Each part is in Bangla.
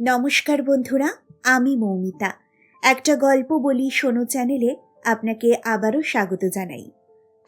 নমস্কার বন্ধুরা, আমি মৌমিতা। একটা গল্প বলি শোনো চ্যানেলে, আপনাকে আবারও স্বাগত জানাই।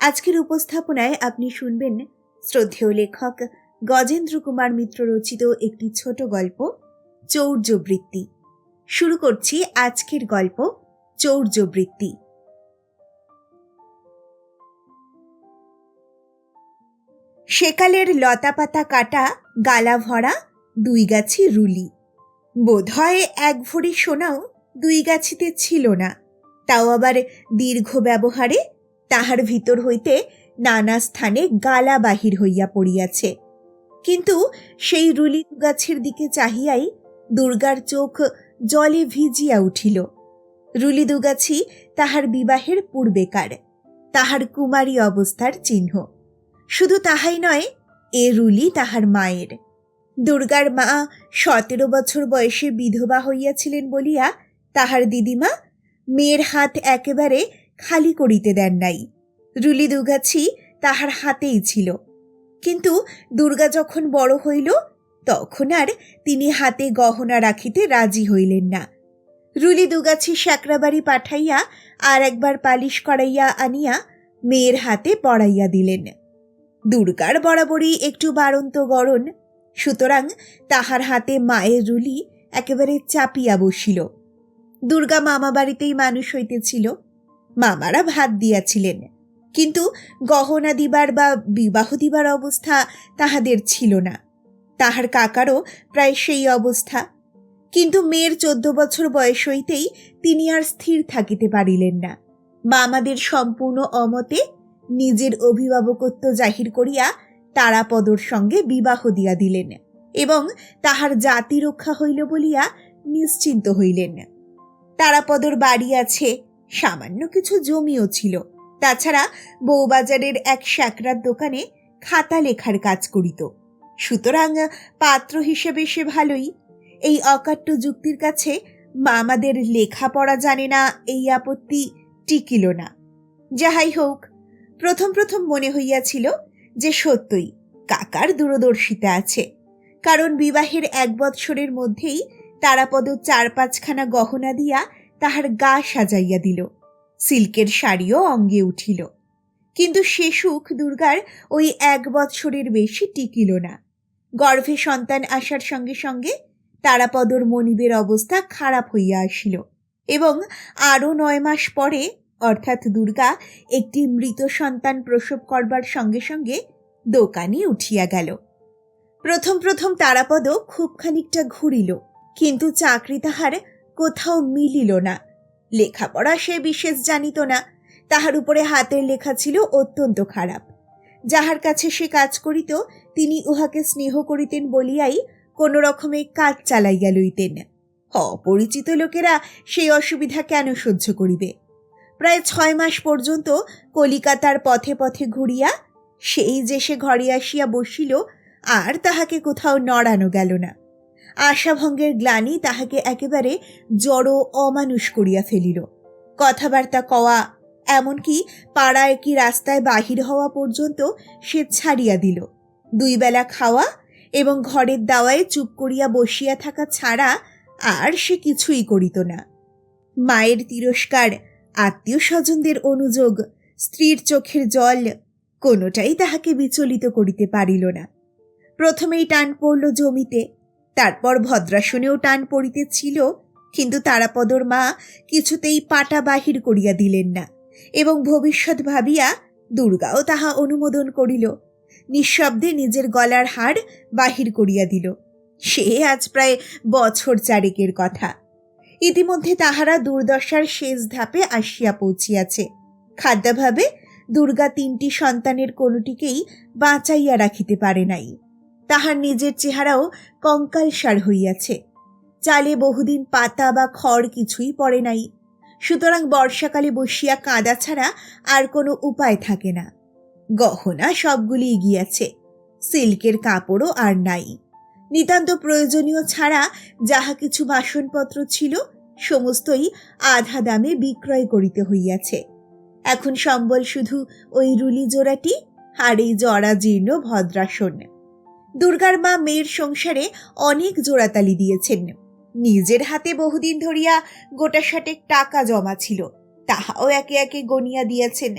আজকের উপস্থাপনায় আপনি শুনবেন শ্রদ্ধেয় লেখক গজেন্দ্র কুমার মিত্র রচিত একটি ছোট গল্প, চৌর্যবৃত্তি। শুরু করছি আজকের গল্প, চৌর্যবৃত্তি। সেকালের লতাপাতা কাটা গালা ভরা দুই গাছি রুলি। বোধহয় এক ভরি সোনাও দুই গাছিতে ছিল না। তাও আবার দীর্ঘ ব্যবহারে তাহার ভিতর হইতে নানা স্থানে গালা বাহির হইয়া পড়িয়াছে। কিন্তু সেই রুলি গাছের দিকে চাহিয়াই দুর্গার চোখ জলে ভিজিয়া উঠিল। রুলি দুগাছি তাহার বিবাহের পূর্বেকার, তাহার কুমারী অবস্থার চিহ্ন। শুধু তাহাই নয়, এ রুলি তাহার মায়ের। দুর্গার মা সতেরো বছর বয়সে বিধবা হইয়াছিলেন বলিয়া তাহার দিদিমা মেয়ের হাত একেবারে খালি করিতে দেন নাই। রুলি দুগাছি তাহার হাতেই ছিল। কিন্তু দুর্গা যখন বড় হইল, তখন আর তিনি হাতে গহনা রাখিতে রাজি হইলেন না। রুলি দুগাছি সাকরাবাড়ি পাঠাইয়া আর একবার পালিশ করাইয়া আনিয়া মেয়ের হাতে পড়াইয়া দিলেন। দুর্গার বরাবরই একটু বাড়ন্ত সুতরাং তাহার হাতে মায়ের রুলি একেবারে চাপিয়া বসিল। দুর্গা মামা বাড়িতেই মানুষ হইতেছিল। মামারা ভাত দিয়াছিলেন। কিন্তু গহনা দিবার বা বিবাহ দিবার অবস্থা তাহাদের ছিল না। তাহার কাকারও প্রায় সেই অবস্থা। কিন্তু মেয়ের চোদ্দ বছর বয়স হইতেই তিনি আর স্থির থাকিতে পারিলেন না। মামাদের সম্পূর্ণ অমতে নিজের অভিভাবকত্ব জাহির করিয়া তারাপদর সঙ্গে বিবাহ দিয়া দিলেন এবং তাহার জাতি রক্ষা হইল বলিয়া নিশ্চিন্ত হইলেন। তারাপদর বাড়ি আছে, সামান্য কিছু জমিও ছিল। তাছাড়া বউবাজারের এক শ্যাকরার দোকানে খাতা লেখার কাজ করিত। সুতরাং পাত্র হিসেবে সে ভালোই। এই অকাট্য যুক্তির কাছে মামাদের লেখাপড়া জানে না, এই আপত্তি টিকিল না। যাহাই হোক, প্রথম প্রথম মনে হইয়াছিল যে সত্যই কাকার দূরদর্শিতা আছে। কারণ বিবাহের এক বৎসরের মধ্যেই তারাপদ চার পাঁচখানা গহনা দিয়া তাহার গা সাজাইয়া দিল। সিল্কের শাড়িও অঙ্গে উঠিল। কিন্তু সে সুখ দুর্গার ওই এক বৎসরের বেশি টিকিল না। গর্ভে সন্তান আসার সঙ্গে সঙ্গে তারাপদর মনিবের অবস্থা খারাপ হইয়া আসিল এবং আরও নয় মাস পরে অর্থাৎ দুর্গা একটি মৃত সন্তান প্রসব করবার সঙ্গে সঙ্গে দোকানে উঠিয়া গেল। প্রথম প্রথম তারাপদ খুব খানিকটা ঘুরিল, কিন্তু চাকরি তাহার কোথাও মিলিল না। লেখাপড়া সে বিশেষ জানিত না, তাহার উপরে হাতের লেখা ছিল অত্যন্ত খারাপ। যাহার কাছে সে কাজ করিত, তিনি উহাকে স্নেহ করিতেন বলিয়াই কোনো রকমে কাজ চালাইয়া লইতেন। অপরিচিত লোকেরা সেই অসুবিধা কেন সহ্য করিবে? প্রায় ছয় মাস পর্যন্ত কলিকাতার পথে পথে ঘুরিয়া সেই যে সে ঘরে আসিয়া বসিল, আর তাহাকে কোথাও নড়ানো গেল না। আশাভঙ্গের গ্লানি তাহাকে একেবারে জড়ো অমানুষ করিয়া ফেলিল। কথাবার্তা কওয়া, এমনকি পাড়ায় কি রাস্তায় বাহির হওয়া পর্যন্ত সে ছাড়িয়া দিল। দুই বেলা খাওয়া এবং ঘরের দাওয়ায় চুপ করিয়া বসিয়া থাকা ছাড়া আর সে কিছুই করিত না। মায়ের তিরস্কার আত্মীয় স্বজনদের অনুযোগ, স্ত্রীর চোখের জল, কোনোটাই তাহাকে বিচলিত করিতে পারিল না। প্রথমেই টান পড়ল জমিতে, তারপর ভদ্রাসনেও টান পড়িতেছিল, কিন্তু তারাপদর মা কিছুতেই পাটা বাহির করিয়া দিলেন না এবং ভবিষ্যৎ ভাবিয়া দুর্গাও তাহা অনুমোদন করিল, নিঃশব্দে নিজের গলার হাড় বাহির করিয়া দিল। সে আজ প্রায় বছর চারেকের কথা। ইতিমধ্যে তাহারা দুর্দশার শেষ ধাপে আসিয়া পৌঁছিয়াছে। খাদ্যাভাবে দুর্গা তিনটি সন্তানের কোনোটিকেই বাঁচাইয়া রাখিতে পারে নাই। তাহার নিজের চেহারাও কঙ্কালসার হইয়াছে। চালে বহুদিন পাতা বা খড় কিছুই পড়ে নাই। সুতরাং বর্ষাকালে বসিয়া কাঁদা ছাড়া আর কোনো উপায় থাকে না। গহনা সবগুলি গিয়াছে সিল্কের কাপড়ও আর নাই। নিতান্ত প্রয়োজনীয় ছাড়া যাহা কিছু বাসনপত্র ছিল, সমস্তই আধা দামে বিক্রয় করিতে হইয়াছে। এখন সম্বল শুধু ওই রুলি জোড়াটি আর এই জরাজীর্ণ ভদ্রাসন। দুর্গার মা মেয়ের সংসারে অনেক জোড়াতালি দিয়েছেন। নিজের হাতে বহুদিন ধরিয়া গোটা ষাটেক টাকা জমা ছিল, তাহাও একে একে গনিয়া দিয়াছেন।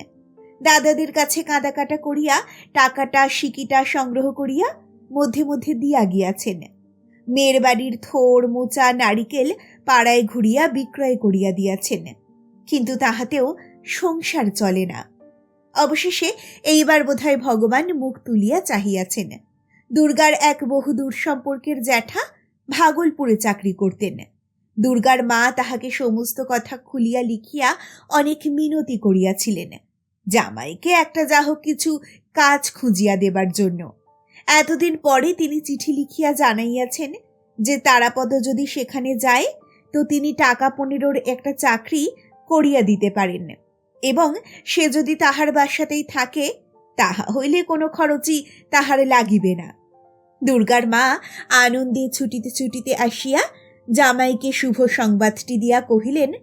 দাদাদের কাছে কাঁদাকাটা করিয়া টাকাটা, সিকিটা সংগ্রহ করিয়া মধ্যে মধ্যে দিয়া গিয়াছেন। মেয়ের বাড়ির থোর, মোচা, নারিকেল পাড়ায় ঘুরিয়া বিক্রয় করিয়া দিয়াছেন। কিন্তু তাহাতেও সংসার চলে না। অবশেষে এইবার বোধহয় ভগবান মুখ তুলিয়া চাহিয়াছেন। দুর্গার এক বহু দূর সম্পর্কের জ্যাঠা ভাগলপুরে চাকরি করতেন। দুর্গার মা তাহাকে সমস্ত কথা খুলিয়া লিখিয়া অনেক মিনতি করিয়াছিলেন। জামাইকে একটা যা হোক কিছু কাজ খুঁজিয়া দেবার জন্য। এতদিন পরে তিনি চিঠি লিখিয়া জানাইয়াছেন যে তারাপদ যদি সেখানে যায়, তো তিনি টাকা পনেরোর একটা চাকরি করিয়া দিতে পারেন এবং সে যদি তাহার বাসাতেই থাকে, তাহা হইলে কোনো খরচই তাহার লাগিবে না। দুর্গার মা আনন্দে ছুটিতে ছুটিতে আসিয়া জামাইকে শুভ সংবাদটি দিয়া কহিলেন,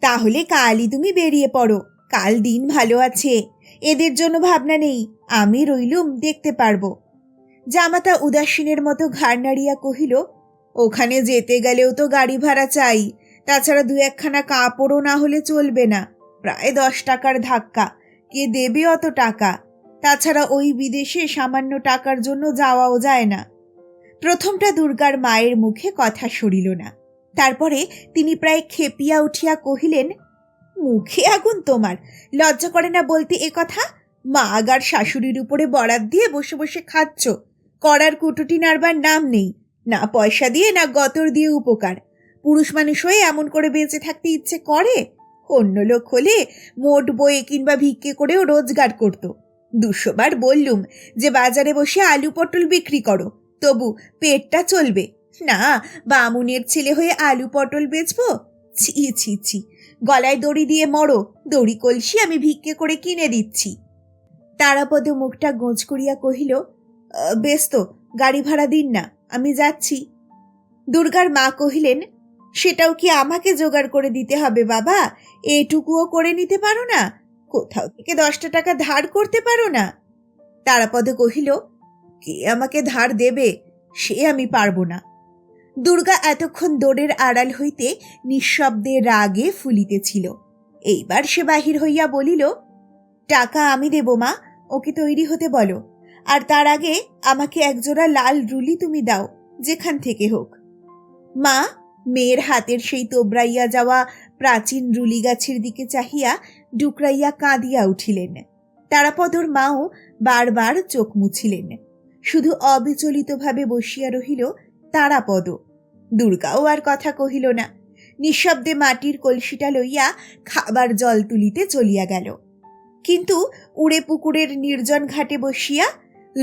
তাহলে কালই তুমি বেরিয়ে পড়ো, কাল দিন ভালো আছে, এদের জন্য ভাবনা নেই, আমি রইলুম, দেখতে পারব। জামাতা উদাসীনের মতো ঘাড় নাড়িয়া কহিল, ওখানে যেতে গেলেও তো গাড়ি ভাড়া চাই। তাছাড়া দু একখানা কাপড়ও না হলে চলবে না। প্রায় দশ টাকার ধাক্কা। কে দেবে অত টাকা? তাছাড়া ওই বিদেশে সামান্য টাকার জন্য যাওয়াও যায় না প্রথমটা দুর্গার মায়ের মুখে কথা সরিল না। তারপরে তিনি প্রায় খেপিয়া উঠিয়া কহিলেন, মুখে আগুন তোমার। লজ্জা করে না বলতে এ কথা? মা আগার শাশুড়ির উপরে বরাত দিয়ে বসে বসে খাচ্ছ। করার কুটুটি নাড়বার নাম নেই না পয়সা দিয়ে না গতর দিয়ে উপকার। পুরুষ মানুষ হয়ে এমন করে বেঁচে থাকতে ইচ্ছে করে? অন্য লোক হলে মোট বয়ে কিংবা ভিক্ষে করেও রোজগার করত। দুশোবার বললুম যে বাজারে বসে আলু পটল বিক্রি করো তবু পেটটা চলবে। না বামুনের ছেলে হয়ে আলু পটল বেচবো? ছি ছি ছি গলায় দড়ি দিয়ে মরো দড়ি কলসি আমি ভিক্ষে করে কিনে দিচ্ছি। তারাপদ মুখটা গোঁজ করিয়া কহিল "আহ, বেশ তো গাড়ি ভাড়া দিন না, আমি যাচ্ছি। দুর্গার মা কহিলেন, সেটাও কি আমাকে জোগাড় করে দিতে হবে বাবা? এটুকুও করে নিতে পারো না? কোথাও থেকে দশটা টাকা ধার করতে পারো না? তারাপদ কহিল, কে আমাকে ধার দেবে? সে আমি পারব না। দুর্গা এতক্ষণ দৌড়ের আড়াল হইতে নিঃশব্দে রাগে ফুলিতেছিল। এইবার সে বাহির হইয়া বলিল, টাকা আমি দেব মা, ওকে তৈরি হতে বলো। আর তার আগে আমাকে একজোড়া লাল রুলি তুমি দাও, যেখান থেকে হোক। মা, মেয়ের হাতের সেই তোবড়াইয়া যাওয়া প্রাচীন রুলি গাছের দিকে চাহিয়া ডুকরাইয়া কাঁদিয়া উঠিলেন। তারাপদর মাও বারবার চোখ মুছিলেন। শুধু অবিচলিতভাবে বসিয়া রহিল তারাপদ দুর্গাও আর কথা কহিল না। নিঃশব্দে মাটির কলসিটা লইয়া খাবার জল তুলিতে চলিয়া গেল। কিন্তু উড়ে পুকুরের নির্জন ঘাটে বসিয়া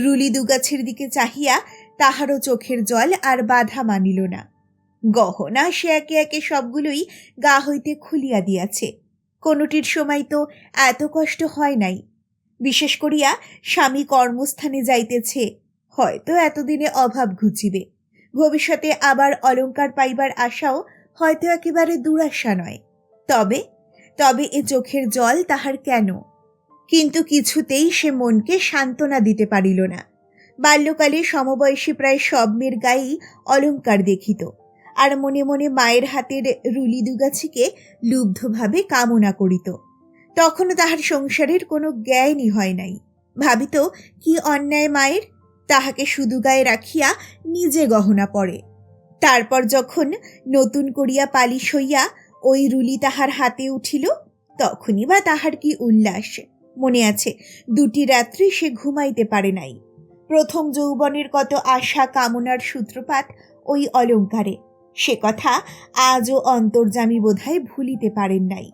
রুলি দুগাছের দিকে চাহিয়া তাহারও চোখের জল আর বাধা মানিল না। গহনা সে একে একে সবগুলোই গা হইতে খুলিয়া দিয়াছে। কোনোটির সময় তো এত কষ্ট হয় নাই। বিশেষ করিয়া স্বামী কর্মস্থানে যাইতেছে, হয়তো এতদিনে অভাব ঘুচিবে। ভবিষ্যতে আবার অলংকার পাইবার আশাও হয়তো একেবারে দুরাশা নয়। তবে তবে এ চোখের জল তাহার কেন? কিন্তু কিছুতেই সে মনকে সান্ত্বনা দিতে পারিল না। বাল্যকালে সমবয়সী প্রায় সব মেয়ের গায়েই অলঙ্কার দেখিত, আর মনে মনে মায়ের হাতের রুলি দুগাছিকে লুব্ধভাবে কামনা করিত। তখনও তাহার সংসারের কোনো জ্ঞানই হয় নাই। ভাবিত, কি অন্যায় মায়ের? তাহাকে শুধু গায়ে রাখিয়া নিজে গহনা পড়ে তারপর যখন নতুন করিয়া পালিশ হইয়া ওই রুলি তাহার হাতে উঠিল, তখনই বা তাহার কি উল্লাস। মনে আছে, দুটি রাত্রি সে ঘুমাইতে পারে নাই। প্রথম যৌবনের কত আশা কামনার সূত্রপাত ওই অলঙ্কারে। সে কথা আজও অন্তর্জামী বোধহয় ভুলিতে পারেন নাই।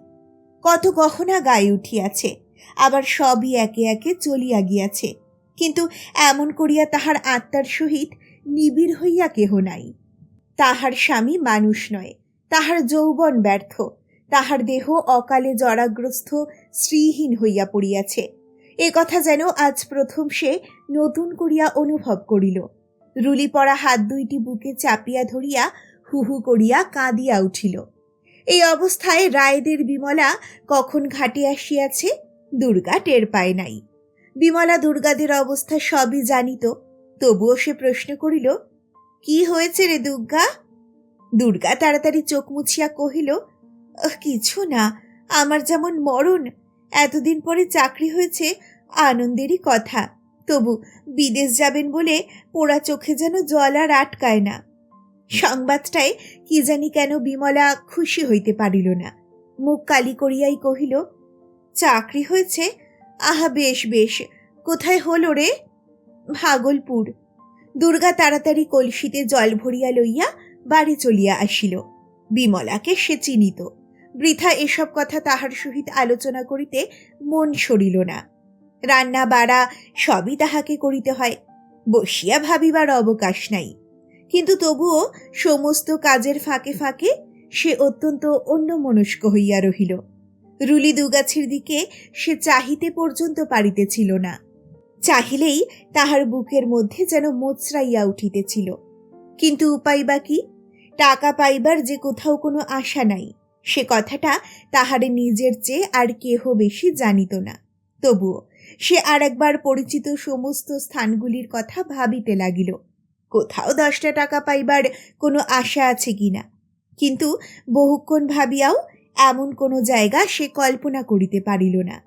কত গহনা গায়ে উঠিয়াছে, আবার সবই একে একে চলিয়া গিয়াছে। কিন্তু এমন করিয়া তাহার আত্মার সহিত নিবিড় হইয়া কেহ নাই। তাহার স্বামী মানুষ নয়, তাহার যৌবন ব্যর্থ। তাহার দেহ অকালে জরাগ্রস্ত শ্রীহীন হইয়া পড়িয়াছে। এ কথা যেন আজ প্রথম সে নতুন করিয়া অনুভব করিল। রুলি পড়া হাত দুইটি বুকে চাপিয়া ধরিয়া হু হু করিয়া কাঁদিয়া উঠিল। এই অবস্থায় রায়দের বিমলা কখন ঘাটে আসিয়াছে দুর্গা টের পায় নাই। বিমলা দুর্গাদের অবস্থা সবই জানিত তবুও সে প্রশ্ন করিল কি হয়েছে রে দুর্গা? দুর্গা তাড়াতাড়ি চোখ মুছিয়া কহিল "আহ, কিছু না, আমার যেমন মরণ, এতদিন পরে চাকরি হয়েছে আনন্দেরই কথা। তবু বিদেশ যাবেন বলে পোড়া চোখে যেন জল আর আটকায় না। সংবাদটায় কি জানি কেন বিমলা খুশি হইতে পারিল না। মুখ কালি করিয়াই কহিল, চাকরি হয়েছে? আহা, বেশ বেশ। কোথায় হলো রে? ভাগলপুর। দুর্গা তাড়াতাড়ি কলসিতে জল ভরিয়া লইয়া বাড়ি চলিয়া আসিল। বিমলাকে সে চিনিত। বৃথা এসব কথা তাহার সহিত আলোচনা করিতে মন সরিল না। রান্না বাড়া সবই তাহাকে করিতে হয়, বসিয়া ভাবিবার অবকাশ নাই। কিন্তু তবুও সমস্ত কাজের ফাঁকে ফাঁকে সে অত্যন্ত অন্যমনস্ক হইয়া রহিল। রুলি দুগাছির দিকে সে চাহিতে পর্যন্ত পারিতেছিল না। চাহিলেই তাহার বুকের মধ্যে যেন মোচড়াইয়া উঠিতেছিল। কিন্তু উপায় বা কি? টাকা পাইবার যে কোথাও কোনো আশা নাই। সে কথাটা তাহার নিজের চেয়ে আর কেহ বেশি জানিত না। তবুও সে আর একবার পরিচিত সমস্ত স্থানগুলির কথা ভাবিতে লাগিল। কোথাও দশটা টাকা পাইবার কোনো আশা আছে কি না? কিন্তু বহুক্ষণ ভাবিয়াও এমন কোনো জায়গা সে কল্পনা করিতে পারিল না।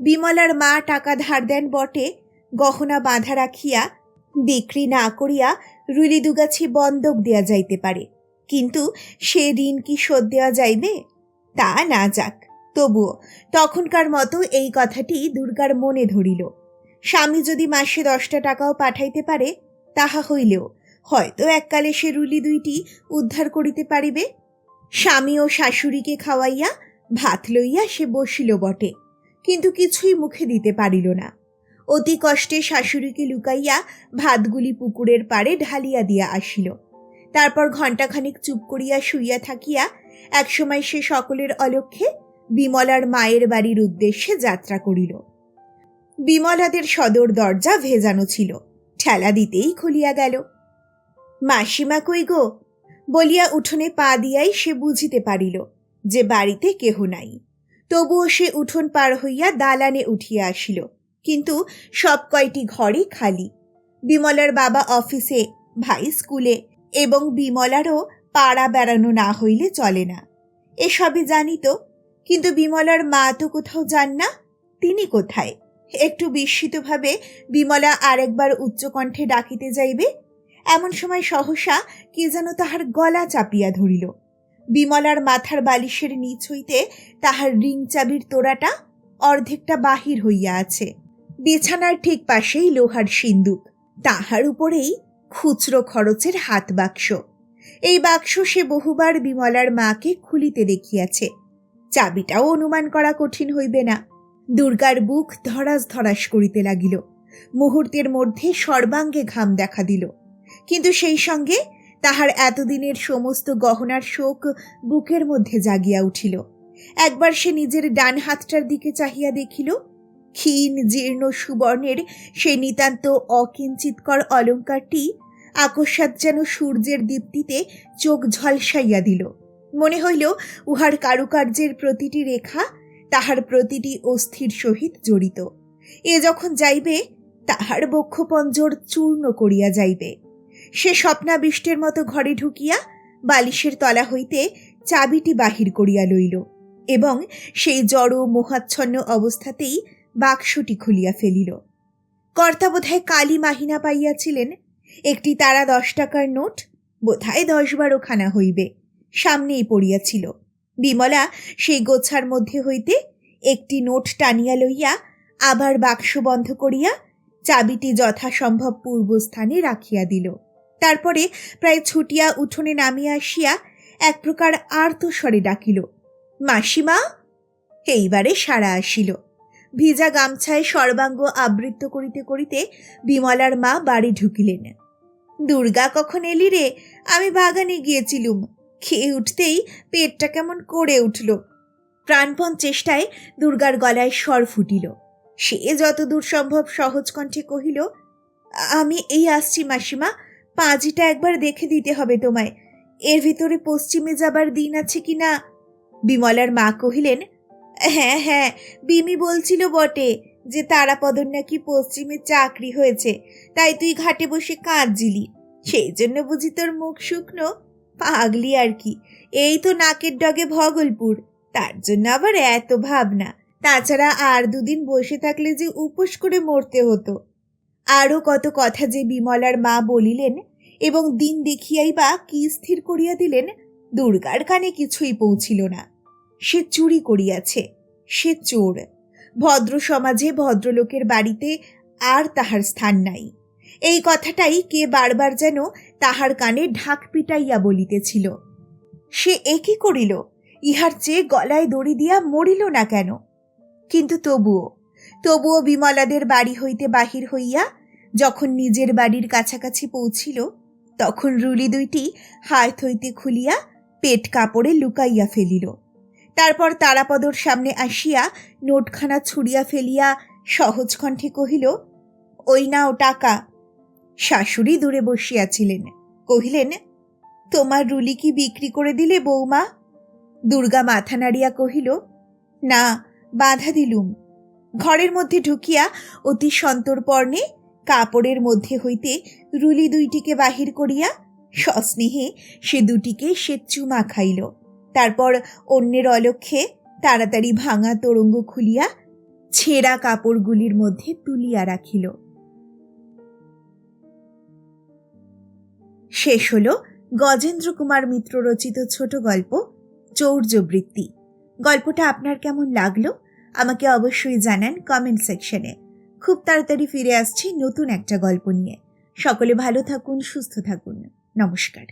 বিমলার মা টাকা ধার দেন বটে, গহনা বাঁধা রাখিয়া, বিক্রি না করিয়া রুলি দুগাছি বন্ধক দেয়া যাইতে পারে। কিন্তু সে ঋণ কি শোধ দেওয়া যাইবে? তা না যাক, তবুও তখনকার মতো এই কথাটি দুর্গার মনে ধরিল। স্বামী যদি মাসে দশটা টাকাও পাঠাইতে পারে, তাহা হইলেও হয়তো এককালে সে রুলি দুইটি উদ্ধার করিতে পারিবে। স্বামী ও শাশুড়িকে খাওয়াইয়া, ভাত লইয়া সে বসিল বটে, কিন্তু কিছুই মুখে দিতে পারিল না। অতি কষ্টে শাশুড়িকে লুকাইয়া ভাতগুলি পুকুরের পাড়ে ঢালিয়া দিয়া আসিল। তারপর ঘণ্টাখানিক চুপ করিয়া শুইয়া থাকিয়া একসময় সে সকলের অলক্ষ্যে বিমলার মায়ের বাড়ির উদ্দেশ্যে যাত্রা করিল। বিমলাদের সদর দরজা ভেজানো ছিল, ঠেলা দিতেই খুলিয়া গেল। মাসিমা কই গো? বলিয়া উঠোনে পা দিয়াই সে বুঝিতে পারিল যে বাড়িতে কেহ নাই। তবুও সে উঠোন পার হইয়া দালানে উঠিয়া আসিল, কিন্তু সব কয়টি ঘরই খালি। বিমলার বাবা অফিসে, ভাই স্কুলে এবং বিমলারও পাড়া বেড়ানো না হইলে চলে না। এসবই জানিত কিন্তু বিমলার মা তো কোথাও যান না, তিনি কোথায়? একটু বিস্মিতভাবে বিমলা আরেকবার উচ্চকণ্ঠে ডাকিতে যাইবে। এমন সময় সহসা কে যেন তাহার গলা চাপিয়া ধরিল। বিমলার মাথার বালিশের নিচ হইতে তাহার রিং চাবির তোড়াটা অর্ধেকটা বাহির হইয়া আছে। বিছানার ঠিক পাশেই লোহার সিন্দুক। তাহার উপরেই খুচরো খরচের হাত বাক্স। এই বাক্স সে বহুবার বিমলার মাকে খুলিতে দেখিয়াছে। চাবিটাও অনুমান করা কঠিন হইবে না। দুর্গার বুক ধরাস ধরাস করিতে লাগিল। মুহূর্তের মধ্যে সর্বাঙ্গে ঘাম দেখা দিল। কিন্তু সেই সঙ্গে তাহার এতদিনের সমস্ত গহনার শোক বুকের মধ্যে জাগিয়া উঠিল। একবার সে নিজের ডান হাতটার দিকে চাহিয়া দেখিল ক্ষীণ, জীর্ণ সুবর্ণের সেই নিতান্ত অকিঞ্চিতকর অলঙ্কারটি আকস্মাৎ যেন সূর্যের দীপ্তিতে চোখ ঝলসাইয়া দিল। মনে হইল উহার কারুকার্যের প্রতিটি রেখা তাহার প্রতিটি অস্থির সহিত জড়িত। এ যখন যাইবে, তাহার বক্ষপঞ্জর চূর্ণ করিয়া যাইবে। সে স্বপ্নাবিষ্টের মতো ঘরে ঢুকিয়া বালিশের তলা হইতে চাবিটি বাহির করিয়া লইল এবং সেই জড় মোহাচ্ছন্ন অবস্থাতেই বাক্সটি খুলিয়া ফেলিল। কর্তা বোধহয় কালী মাহিনা পাইয়াছিলেন। একটি তারা দশ টাকার নোট, বোধহয় দশ বারো খানা হইবে, সামনেই পড়িয়াছিল। বিমলা সেই গোছার মধ্যে হইতে একটি নোট টানিয়া লইয়া আবার বাক্স বন্ধ করিয়া চাবিটি যথাসম্ভব পূর্বস্থানে রাখিয়া দিল। তারপরে প্রায় ছুটিয়া উঠোনে নামিয়া আসিয়া এক প্রকার আর্তস্বরে ডাকিল, মাসিমা, এইবারে সারা আসিল। ভিজা গামছায় সর্বাঙ্গ আবৃত্ত করিতে করিতে বিমলার মা বাড়ি ঢুকিলেন। দুর্গা কখন এলি রে? আমি বাগানে গিয়েছিলুম। খেয়ে উঠতেই পেটটা কেমন করে উঠল। প্রাণপণ চেষ্টায় দুর্গার গলায় স্বর ফুটিল। সে যতদূর সম্ভব সহজ কণ্ঠে কহিল, আমি এই আসছি মাসিমা, পাঁজিটা একবার দেখে দিতে হবে তোমায়। এর ভিতরে পশ্চিমে যাবার দিন আছে কি না বিমলার মা কহিলেন হ্যাঁ হ্যাঁ বিমি বলছিল বটে যে তারাপদর নাকি পশ্চিমে চাকরি হয়েছে, তাই তুই ঘাটে বসে কাঁদছিলি। সেই জন্য বুঝি তোর মুখ শুকনো? পাগলি আর কি। এই তো নাকের ডগে ভগলপুর, তার জন্য আবার এত ভাবনা। তাছাড়া আর দুদিন বসে থাকলে যে উপোস করে মরতে হতো। আরও কত কথা যে বিমলার মা বলিলেন এবং দিন দেখিয়াই বা কি স্থির করিয়া দিলেন, দুর্গার কানে কিছুই পৌঁছিল না। সে চুরি করিয়াছে, সে চোর। ভদ্র সমাজে ভদ্রলোকের বাড়িতে আর তাহার স্থান নাই। এই কথাটাই কে বারবার যেন তাহার কানে ঢাক পিটাইয়া বলিতেছিল। সে একই করিল? ইহার চেয়ে গলায় দড়ি দিয়া মরিল না কেন? কিন্তু তবুও তবুও বিমলাদের বাড়ি হইতে বাহির হইয়া যখন নিজের বাড়ির কাছাকাছি পৌঁছিল, তখন রুলি দুইটি হাত হইতে খুলিয়া পেট কাপড়ে লুকাইয়া ফেলিল। তারপর তারাপদর সামনে আসিয়া নোটখানা ছুড়িয়া ফেলিয়া সহজ কণ্ঠে কহিল, ওই নাও টাকা। শাশুড়ি দূরে বসিয়াছিলেন, কহিলেন, তোমার রুলি কি বিক্রি করে দিলে বৌমা? দুর্গা মাথা নাড়িয়া কহিল, না, বাধা দিলুম। ঘরের মধ্যে ঢুকিয়া অতি সন্তর্পর্ণে কাপড়ের মধ্যে হইতে রুলি দুইটিকে বাহির করিয়া সস্নেহে সে দুটিকে সে চুমা খাইল তারপর অন্যের অলক্ষ্যে তাড়াতাড়ি ভাঙা তরঙ্গ খুলিয়া ছেঁড়া কাপড়গুলির মধ্যে তুলিয়া রাখিল। শেষ হল গজেন্দ্র কুমার মিত্র রচিত ছোট গল্প, চৌর্যবৃত্তি। গল্পটা আপনার কেমন লাগল? আমাকে অবশ্যই জানান কমেন্ট সেকশনে খুব তাড়াতাড়ি ফিরে আসছি নতুন একটা গল্প নিয়ে। সকলে ভালো থাকুন, সুস্থ থাকুন। নমস্কার।